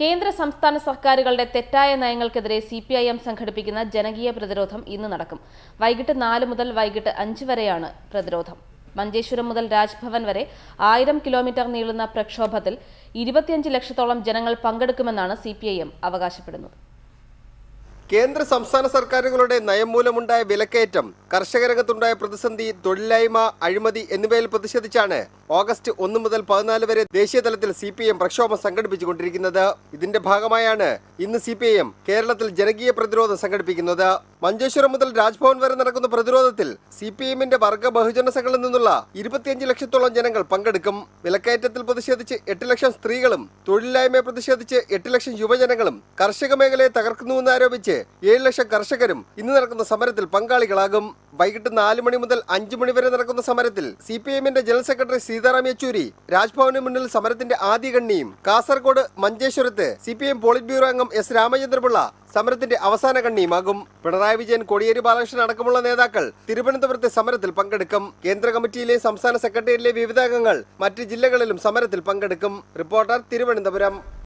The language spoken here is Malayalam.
കേന്ദ്ര സംസ്ഥാന സർക്കാരുകളുടെ തെറ്റായ നയങ്ങൾക്കെതിരെ സി പി ഐ എം സംഘടിപ്പിക്കുന്ന ജനകീയ പ്രതിരോധം ഇന്ന് നടക്കും. വൈകിട്ട് നാല് മുതൽ വൈകിട്ട് അഞ്ച് വരെയാണ് പ്രതിരോധം. മഞ്ചേശ്വരം മുതൽ രാജ്ഭവൻ വരെ ആയിരം കിലോമീറ്റർ നീളുന്ന പ്രക്ഷോഭത്തിൽ ഇരുപത്തിയഞ്ച് ലക്ഷത്തോളം ജനങ്ങൾ പങ്കെടുക്കുമെന്നാണ് സി അവകാശപ്പെടുന്നത്. കേന്ദ്ര സംസ്ഥാന സർക്കാരുകളുടെ നയം മൂലമുണ്ടായ വിലക്കയറ്റം കർഷക രംഗത്തുണ്ടായ പ്രതിസന്ധി തൊഴിലില്ലായ്മ അഴിമതി എന്നിവയിൽ പ്രതിഷേധിച്ചാണ് ഓഗസ്റ്റ് ഒന്ന് മുതൽ പതിനാല് വരെ ദേശീയ തലത്തിൽ സി പി എം പ്രക്ഷോഭം സംഘടിപ്പിച്ചുകൊണ്ടിരിക്കുന്നത്. ഇതിന്റെ ഭാഗമായാണ് ഇന്ന് സി കേരളത്തിൽ ജനകീയ പ്രതിരോധം സംഘടിപ്പിക്കുന്നത്. മഞ്ചേശ്വരം മുതൽ രാജ്ഭവൻ വരെ നടക്കുന്ന പ്രതിരോധത്തിൽ സി പി എമ്മിന്റെ വർഗ ബഹുജന സംഘങ്ങളിൽ നിന്നുള്ള ഇരുപത്തിയഞ്ച് ലക്ഷത്തോളം ജനങ്ങൾ പങ്കെടുക്കും. വിലക്കയറ്റത്തിൽ പ്രതിഷേധിച്ച് എട്ട് ലക്ഷം സ്ത്രീകളും തൊഴിലില്ലായ്മയെ പ്രതിഷേധിച്ച് എട്ട് ലക്ഷം യുവജനങ്ങളും കർഷക മേഖലയെ തകർക്കുന്നുവെന്ന് ആരോപിച്ച് ഏഴ് ലക്ഷം കർഷകരും ഇന്ന് നടക്കുന്ന സമരത്തിൽ പങ്കാളികളാകും. വൈകിട്ട് നാല് മണി മുതൽ അഞ്ചു മണി വരെ നടക്കുന്ന സമരത്തിൽ സി പി എമ്മിന്റെ ജനറൽ സെക്രട്ടറി സീതാറാം യെച്ചൂരി രാജ്ഭവന് മുന്നിൽ സമരത്തിന്റെ ആദ്യ കണ്ണിയും കാസർഗോഡ് മഞ്ചേശ്വരത്ത് C P M politburo അംഗം എസ് രാമചന്ദ്രപിള്ള സമരത്തിന്റെ അവസാന കണ്ണിയുമാകും. പിണറായി വിജയൻ കോടിയേരി ബാലകൃഷ്ണൻ അടക്കമുള്ള നേതാക്കൾ തിരുവനന്തപുരത്തെ സമരത്തിൽ പങ്കെടുക്കും. കേന്ദ്ര കമ്മിറ്റിയിലെ സംസ്ഥാന സെക്രട്ടേറിയറ്റിലെ വിവിധ അംഗങ്ങൾ മറ്റ് ജില്ലകളിലും സമരത്തിൽ പങ്കെടുക്കും. റിപ്പോർട്ടർ തിരുവനന്തപുരം.